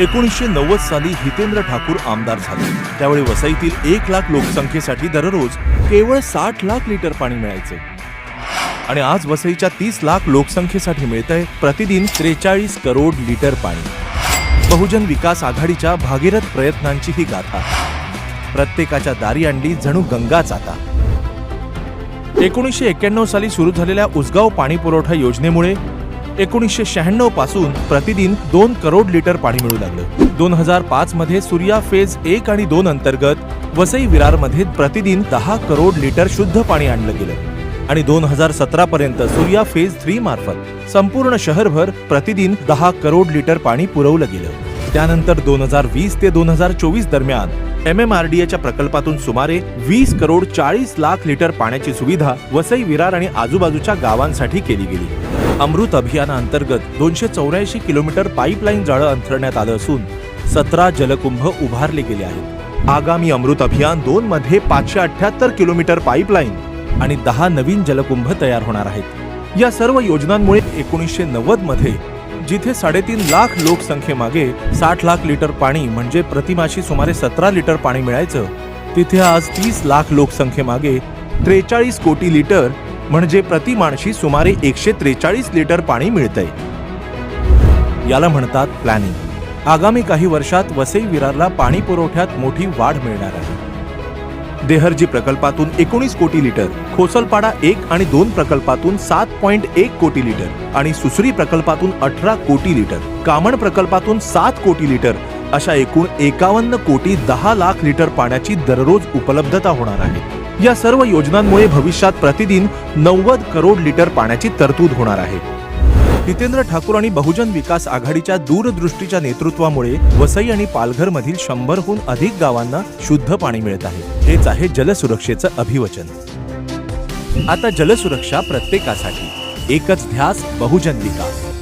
एकोणीसशे नव्वद साली हितेंद्र ठाकूर आमदार झाले. त्यावेळी वसईतील एक लाख लोकसंख्येसाठी दररोज केवळ साठ लाख लिटर पाणी मिळायचे. आणि आज वसईच्या तीस लाख लोकसंख्येसाठी मिळतंय प्रतिदिन त्रेचाळीस करोड लिटर पाणी. बहुजन विकास आघाडीच्या भागीरथ प्रयत्नांची ही गाथा. प्रत्येकाच्या दारी अंडी जणू गंगाच आता एकोणीसशे एक्क्याण्णव साली सुरू झालेल्या उसगाव पाणी पुरवठा योजनेमुळे एकोणीसशे शहाण्णवपासून प्रतिदिन दोन करोड लिटर पाणी मिळू लागलं. दोन हजार पाच मध्ये सूर्या फेज एक आणि दोन अंतर्गत वसई विरारमध्ये प्रतिदिन दहा करोड लिटर शुद्ध पाणी आणलं गेलं. आणि दोन हजार सतरा पर्यंत सूर्या फेज थ्री मार्फत संपूर्ण शहरभर प्रतिदिन दहा करोड लिटर पाणी पुरवलं गेलं. त्यानंतर दोन हजार वीस ते दोन हजार चोवीस दरम्यान एम एम आर डी एच्या प्रकल्पातून सुमारे वीस करोड चाळीस लाख लिटर पाण्याची सुविधा वसई विरार आणि आजूबाजूच्या गावांसाठी केली गेली. अमृत अभियानाअंतर्गत दोनशे चौऱ्याऐंशी किलोमीटर पाईपलाईन जाळं अंथरण्यात आलं असून सतरा जलकुंभ उभारले गेले आहेत. आगामी अमृत अभियान दोन मध्ये पाचशे अठ्याहत्तर किलोमीटर पाईपलाईन आणि दहा नवीन जलकुंभ तयार होणार आहेत. या सर्व योजनांमुळे एकोणीसशे नव्वदमध्ये जिथे साडेतीन लाख लोकसंख्येमागे साठ लाख लिटर पाणी म्हणजे प्रतिमाशी सुमारे सतरा लिटर पाणी मिळायचं तिथे आज तीस लाख लोकसंख्येमागे त्रेचाळीस कोटी लिटर म्हणजे प्रति माणशी सुमारे एकशे त्रेचाळीस लिटर पाणी मिळतंय. याला म्हणतात प्लॅनिंग आगामी काही वर्षात वसई विरारला पाणी पुरवठ्यात मोठी वाढ मिळणार आहे. देहरजी प्रकल्पातून एकोणीस कोटी लिटर खोसलपाडा एक आणि दोन प्रकल्पातून सात पॉइंट एक कोटी लिटर आणि सुसरी प्रकल्पातून अठरा कोटी लिटर कामण प्रकल्पातून सात कोटी लिटर अशा एकूण एकावन्न कोटी दहा लाख लिटर पाण्याची दररोज उपलब्धता होणार आहे. या सर्व योजनांमुळे भविष्यात प्रतिदिन नव्वद करोड लिटर पाण्याची तरतूद होणार आहे. हितेंद्र ठाकूर आणि बहुजन विकास आघाडीच्या दूरदृष्टीच्या नेतृत्वामुळे वसई आणि पालघर मधील शंभरहून अधिक गावांना शुद्ध पाणी मिळत आहे. हेच आहे जलसुरक्षेचं अभिवचन. आता जलसुरक्षा प्रत्येकासाठी. एकच ध्यास बहुजन विकास.